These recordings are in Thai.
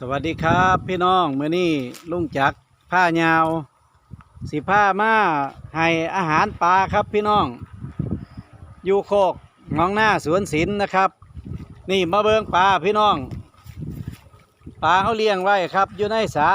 สวัสดีครับพี่น้องมื้อนี้ลุงจักผ้ายาวสิผ้ามาให้อาหารปลาครับพี่น้องอยู่โคกหนองหน้าสวนศิลป์นะครับ นี่มาเบิงปลาพี่น้อง ปลาเขาเลี้ยงไว้ครับอยู่ในสระ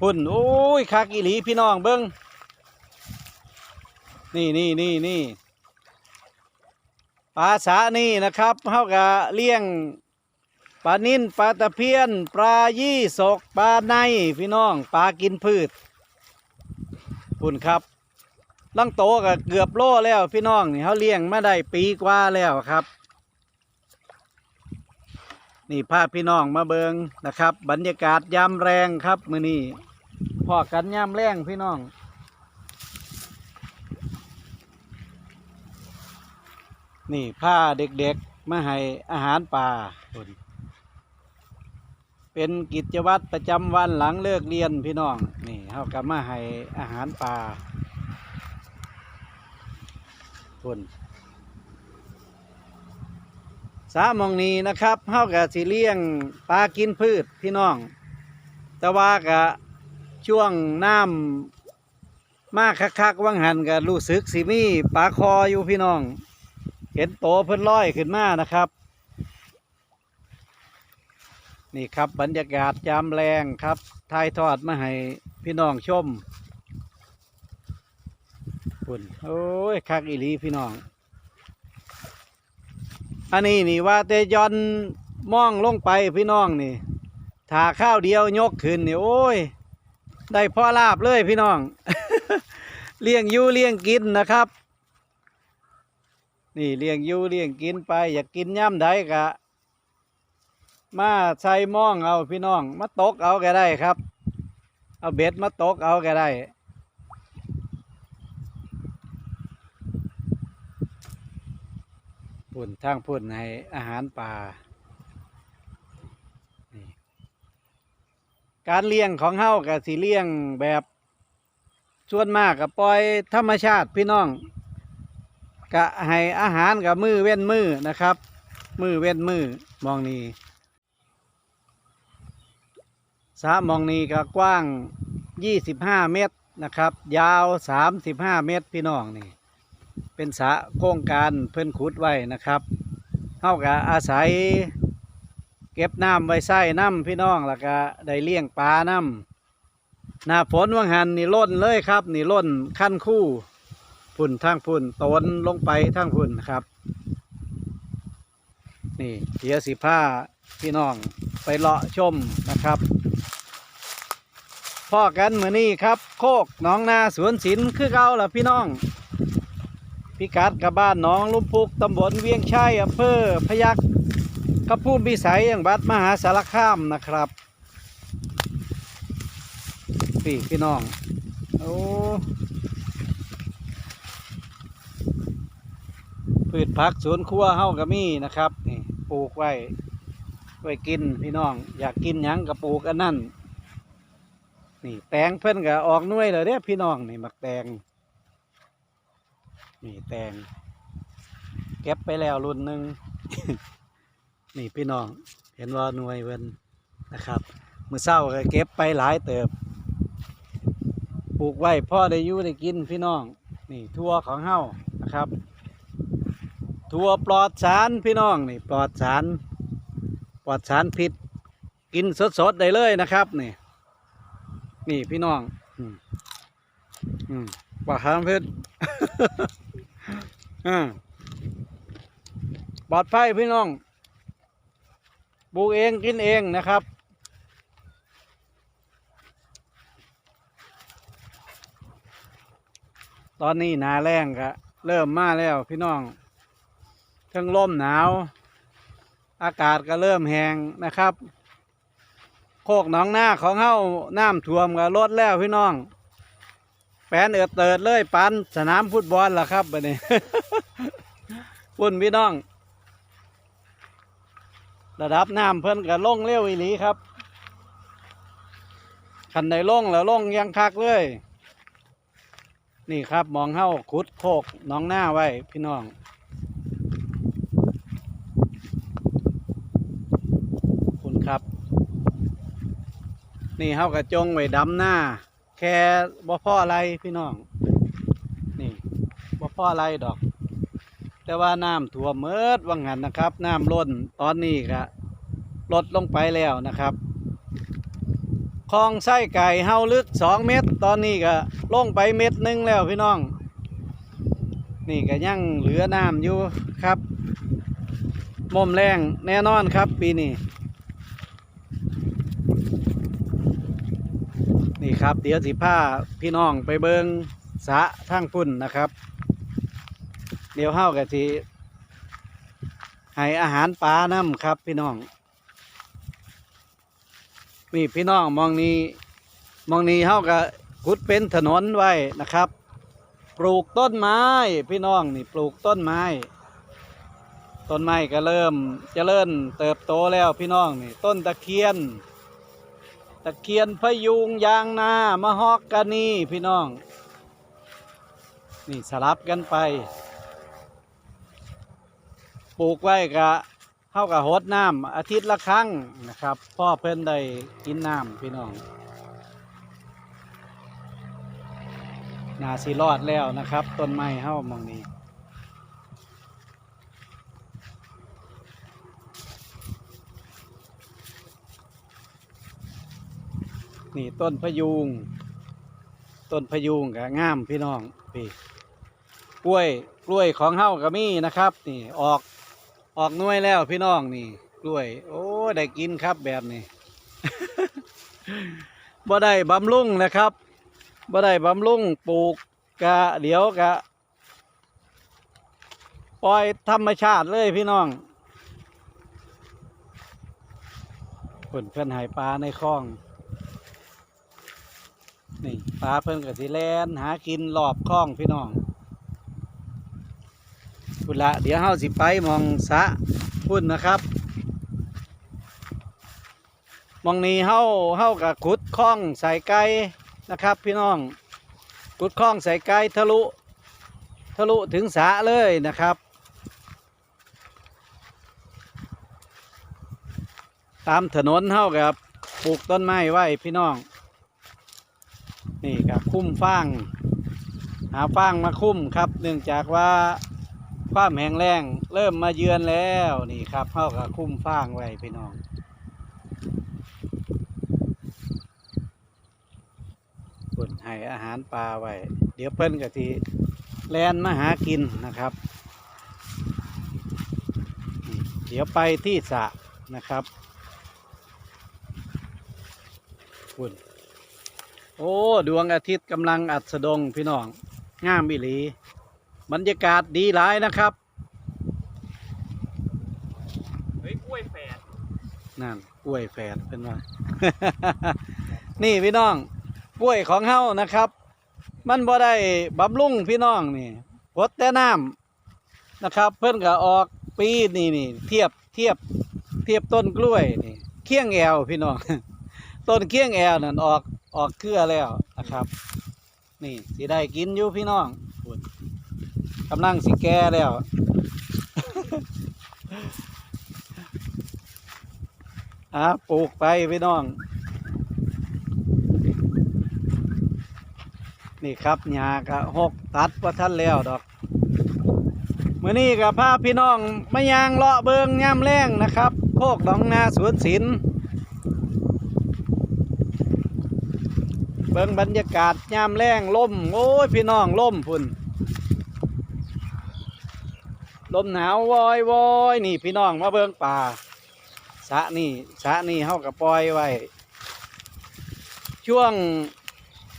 พุ่นโอ้ยคักอีหลีพี่น้องเบิงนี่นี่นี่นี่ปลาสระนี่นะครับเขาก็เลี้ยง ปลานิ่นปลาตะเพียน ปลายี่สกปลาในพี่น้องปลากินพืชคุณครับลังโตก็เกือบโลแล้วพี่น้องนี่เขาเลี้ยงมาได้ปีกว่าแล้วครับ นี่พาพี่น้องมาเบิงนะครับ บรรยากาศยามแรงครับมือนี้พอกันยามแรงพี่น้องนี่ผ้าเด็กๆ มาให้อาหารปลาพุ่น เป็นกิจวัตรประจำวันหลังเลิกเรียนพี่น้อง นี่เขาก็มาให้อาหารปลาคนสามองนี้นะครับเขาก็สิเลี้ยงปลากินพืชพี่น้อง แต่ว่าก็ช่วงน้ำมากคักๆว่างหันก็รู้สึกสิมีปลาคออยู่พี่น้อง เห็นโตเพิ่นลอยขึ้นมานะครับ นี่ครับบรรยากาศยามแรงครับถ่ายทอดมาให้พี่น้องชมปุ่นโอ้ยคักอีลีพี่น้อง อันนี้นี่ว่าแต่ยอนมองลงไปพี่น้องนี่ถาข้าวเดียวยกขึ้นนี่โอ้ย ได้พ่อลาบเลยพี่น้อง เลี้ยงยูเลี้ยงกินนะครับ นี่เลี้ยงยูเลี้ยงกินไป อยากกินย่ำใดกะ มาใส่หมองเอาพี่น้อง มาตกเอาก็ได้ครับ เอาเบ็ดมาตกเอาก็ได้ พุ่นทางพุ่นให้อาหารป่า การเลี้ยงของเฮากับสีเลี้ยงแบบส่วนมากกับปล่อยธรรมชาติพี่น้องกะให้อาหารกับมือเว้นมือนะครับ มือเว้นมือมองนี้ ระมองนี้ก็กว้าง 25 เมตรนะครับ ยาว 35 เมตรพี่น้องนี่ เป็นสระโครงการเพิ่นขุดไว้นะครับเฮาก็อาศัย เก็บน้ำไว้ใส่น้ำพี่น้องแล้วก็ได้เลี้ยงปลาน้ำหน้าฝนวังหันนี่ล้นเลยครับ นี่ล้นขั้นคู่พุ่นทางพุ่นตนลงไปทางพุ่นครับ นี่เสียสิผ้าพี่น้องไปเลาะชมนะครับ พ่อกันเมือนี้ครับ โคกหนองนาสวนศิลป์คือเก่าล่ะพี่น้องพิกัดกับบ้านหนองลุมพุกตำบลเวียงชัยอำเภอพยัคฆ์กระพูมพิสัยอย่างบัดมหาสารคามนะครับพี่พี่น้องโอ้พืชผักสวนครัวเฮาก็มีนะครับนี่ปลูกไว้ไว้กินพี่น้อง อยากกินหยังก็ปลูกอันนั้น นี่แตงเพิ่นก็ออกหน่วยเลยเด้อพี่น้องนี่มักแตงนี่แตงเก็บไปแล้วรุ่นหนึ่ง นี่พี่น้อง เห็นว่าหน่วยเพิ่นนะครับมือเศร้าก็เก็บไปหลายเติบ ปลูกไว้พ่อได้อยู่ได้กินพี่น้อง นี่ทั่วของเฮานะครับ ทั่วปลอดสารพี่น้องนี่ปลอดสาร ปลอดสารพิษ กินสดๆได้เลยนะครับนี่ นี่พี่น้อง อืมอืมปลาหางเพชรอ่าปลอดภัยพี่น้องปลูกเองกินเองนะครับ ตอนนี้หนาแรงก็เริ่มมาแล้วพี่น้องทั้งลมหนาว อากาศก็เริ่มแห้งนะครับ โคกหนองหน้าของเฮาน้ำท่วมก็ลดแล้วพี่น้อง แปนเอิดเติดเลยปันสนามฟุตบอลล่ะครับบัดนี้ปุ่นพี่น้อง ระดับน้ำเพิ่นก็ลงเร็วอีหลีครับคันใดลงแล้วล่งยังคักเลย นี่ครับมองเฮ้าขุดโคกน้องหน้าไว้พี่น้อง คุณครับ นี่เฮากระจงไว้ดำหน้า แค่บ่พ่ออะไรพี่น้อง นี่บ่พ่ออะไรดอก แต่ว่าน้ำท่วมเมิดวังหันนะครับ น้ำล้นตอนนี้ก็ลดลงไปแล้วนะครับคลองไส้ไก่เฮาลึกสองเมตร ตอนนี้ก็ลงไปเม็ดหนึงแล้วพี่น้อง นี่ก็ยังเหลือน้ำอยู่ครับมมแรงแน่นอนครับปีนี้ ครับ เดี๋ยวสิผ้าพี่น้องไปเบิงสะทางพุ่นนะครับ เดี๋ยวเฮากับสิให้อาหารปลาน้ำครับพี่น้องนี่พี่น้องมองนี้มองนี้เฮากับขุดเป็นถนนไว้นะครับ ปลูกต้นไม้พี่น้องนี่ปลูกต้นไม้ ต้นไม้ก็เริ่มเจริญเติบโตแล้วพี่น้องนี่ต้นตะเคียน ตะเคียนพยุงยางนามะฮอกกานีพี่น้อง นี่สลับกันไป ปลูกไว้กะเข้ากับหดน้ำอาทิตย์ละครั้งนะครับ พ่อเพิ่อนได้กินน้ำพี่น้องนาสิรอดแล้วนะครับ ต้นไม้เฮ้ามองนี้ นี่ต้นพยุง ต้นพยุงกับงามพี่น้องพี่กล้วยกล้วยของเฮ้าก็มีนะครับ นี่ออกออกน่วยแล้วพี่น้องนี่ กล้วย โอ้ได้กินครับแบบนี้บ่ได้บำรุงนะครับบ่ได้บำรุงปลูกกะเดี๋ยวกะปล่อยธรรมชาติเลยพี่น้องเพิ่นเพิ่นหายปลาในคลอง ลาเพิ่นกับสิแลนหากินรอบคล้องพี่น้องพุ่นละเดี๋ยวเฮาสิไปมองสะพุ่นนะครับมองนี้เฮาเฮากับขุดคล้องใส่ไก่นะครับ พี่น้องขุดคล้องใส่ไก่ทะลุทะลุถึงสะเลยนะครับตามถนนเฮากับปลูกต้นไม้ไว้พี่น้อง นี่กับคุ้มฟางหาฟางมาคุ้มครับ เนื่องจากว่าความแห้งแล้งเริ่มมาเยือนแล้วนี่ครับเข้ากับคุ้มฟางไว้พี่น้องคนให้อาหารปลาไว้ เดี๋ยวเพิ่นกะทีแลนมาหากินนะครับ เดี๋ยวไปที่สระนะครับคุณ โอ้ดวงอาทิตย์กำลังอัสดงพี่น้องงามบิหลี บรรยากาศดีหลายนะครับเฮ้ยกล้วยแฝดนั่นกล้วยแฝดเป็นว่า นี่พี่น้องกล้วยของเฮานะครับ มันบ่ได้บำรุงพี่น้องนี่พดแต่น้ำนะครับ เพิ่นก็ออกปีนี่นี่เทียบเทียบเทียบต้นกล้วยนี่เคียงแอวพี่น้อง ต้นเคียงแอวนั่นออก ออกเครือแล้วนะครับ นี่สิได้กินอยู่พี่น้องกำลังสิแก่แล้ว อะปลูกไปพี่น้อง นี่ครับหญ้าก็หกตัดว่าท่านแล้วดอกมื่อนี้กับพาพี่น้องมายางเลาะเบิงย่ำแรงนะครับ โคกหนองนาสวนศิลป์ เบิงบรรยากาศย่ำแรงล่มโอ้ยพี่น้องล่มพุ่นลมหนาววอยวอยนี่พี่น้องมาเบิงป่าสะนี่สะนี่เขากับปล่อยไว้ช่วง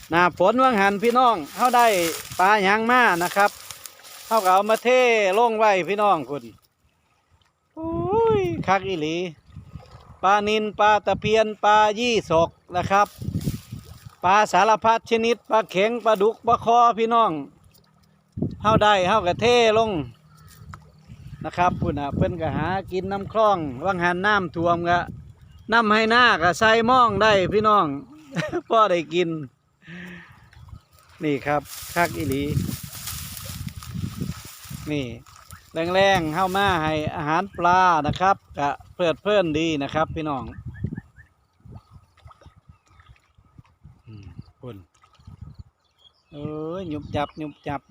หน้าฝนว่างหันพี่น้องเขาได้ปลาหยางมานะครับเขาก็เอามาเทล่งไว้พี่น้องคุณโอ้ยคักอีหลีปปลานินปลาตะเพียนปลายี่สกนะครับ ปลาสารพัดชนิดปลาเข็งปลาดุกปลาคอพี่น้องเฮาได้เฮากระเทลงนะครับพุ่นน่ะเพิ่นก็หากินน้ำคลองว่างหันน้ำท่วมก็น้ำให้หน้าก็ใส่ม่องได้พี่น้องพ่อได้กิน นี่ครับคักอีหลี นี่แรงๆเข้ามาให้อาหารปลานะครับกะเพลิดเพลินดีนะครับพี่น้องอืมคุณ เอ้ยหยุบจับหยุบจับ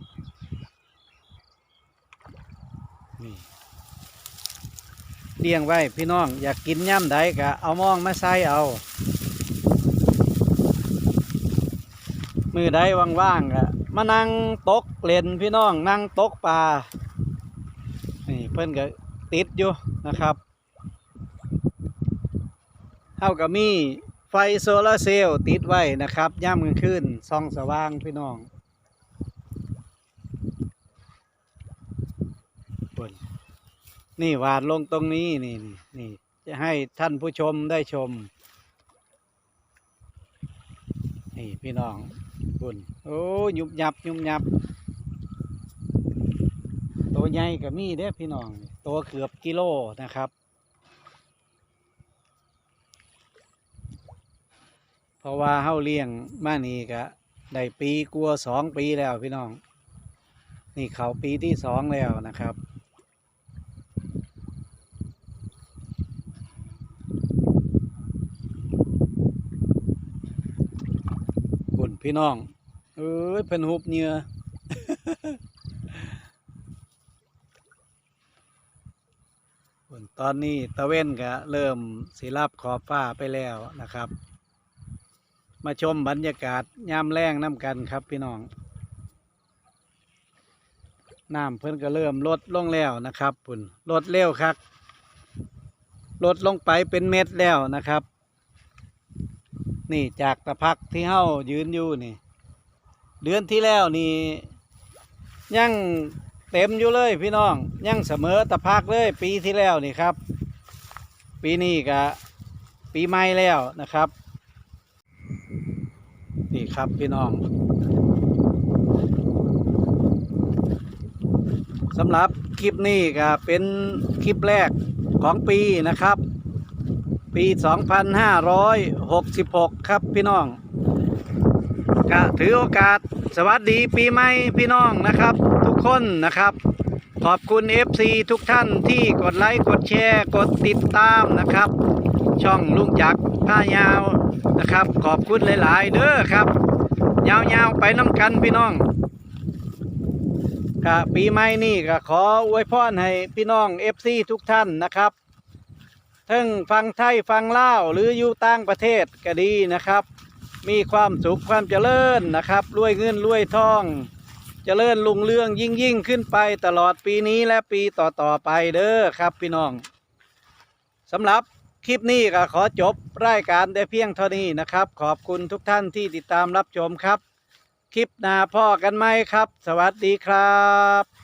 นี่เลี้ยงไว้พี่น้อง อยากกินย่ำใดกะเอามองมาใส่เอา มือใดว่างๆกะมานั่งตกเล่นพี่น้องนั่งตกปลานี่เพิ่อนก็ติดอยู่นะครับเท่ากับมี ไฟโซลาร์เซลล์ติดไว้นะครับย่ำกลางคืนส่องสว่างพี่น้องนี่วาดลงตรงนี้นี่นี่นจะให้ท่านผู้ชมได้ชม นี่พี่น้องบุญโอ้ยุบยับยุบยับตัวใหญ่ก็มีเด้พี่น้อง ตัวเกือบกิโลนะครับ เพราะว่าเฮาเลี้ยงมานี่ก็ได้ปีกลัวสองปีแล้วพี่น้อง นี่เขาปีที่สองแล้วนะครับคุณพี่น้องเอ้ยเป็นหุบเหงื่อส่วนตอนนี้ตะเว้นก็เริ่มสิรับขอบฟ้าไปแล้วนะครับ มาชมบรรยากาศยามแรงน้ำกันครับพี่น้องน้ำเพิ่นก็เริ่มลดลงแล้วนะครับปุ่นลดเร็วครับลดลงไปเป็นเม็ดแล้วนะครับ นี่จากตะพักที่เฮ้ายืนอยู่นี่ เดือนที่แล้วนี่ยังเต็มอยู่เลยพี่น้องยังเสมอตะพักเลยปีที่แล้วนี่ครับ ปีนี้ก็ปีใหม่แล้วนะครับ ครับพี่น้องสำหรับคลิปนี้ก็เป็นคลิปแรกของปีนะครับ ปี 2566 ครับพี่น้องก็ถือโอกาสสวัสดีปีใหม่พี่น้องนะครับ ทุกคนนะครับ ขอบคุณ FC ทุกท่านที่กดไลค์ กดแชร์ กดติดตามนะครับ ช่องลุงจักรผ้ายาวนะครับ ขอบคุณหลาย ๆ เด้อครับ ยาวๆไปน้ำกันพี่น้องกะปีใหม่นี่ก็ขออวยพรให้พี่น้อง FC ทุกท่านนะครับทั้งฟังไทยฟังเล่าหรืออยู่ต่างประเทศก็ดีนะครับ มีความสุขความเจริญนะครับรวยเงินรวยทอง เจริญลุงเรื่องยิ่งยิ่งขึ้นไปตลอดปีนี้และปีต่อๆไปเด้อครับพี่น้องสำหรับ คลิปนี้ก็ขอจบรายการได้เพียงเท่านี้นะครับ ขอบคุณทุกท่านที่ติดตามรับชมครับ คลิปหน้าพ่อกันไหมครับ สวัสดีครับ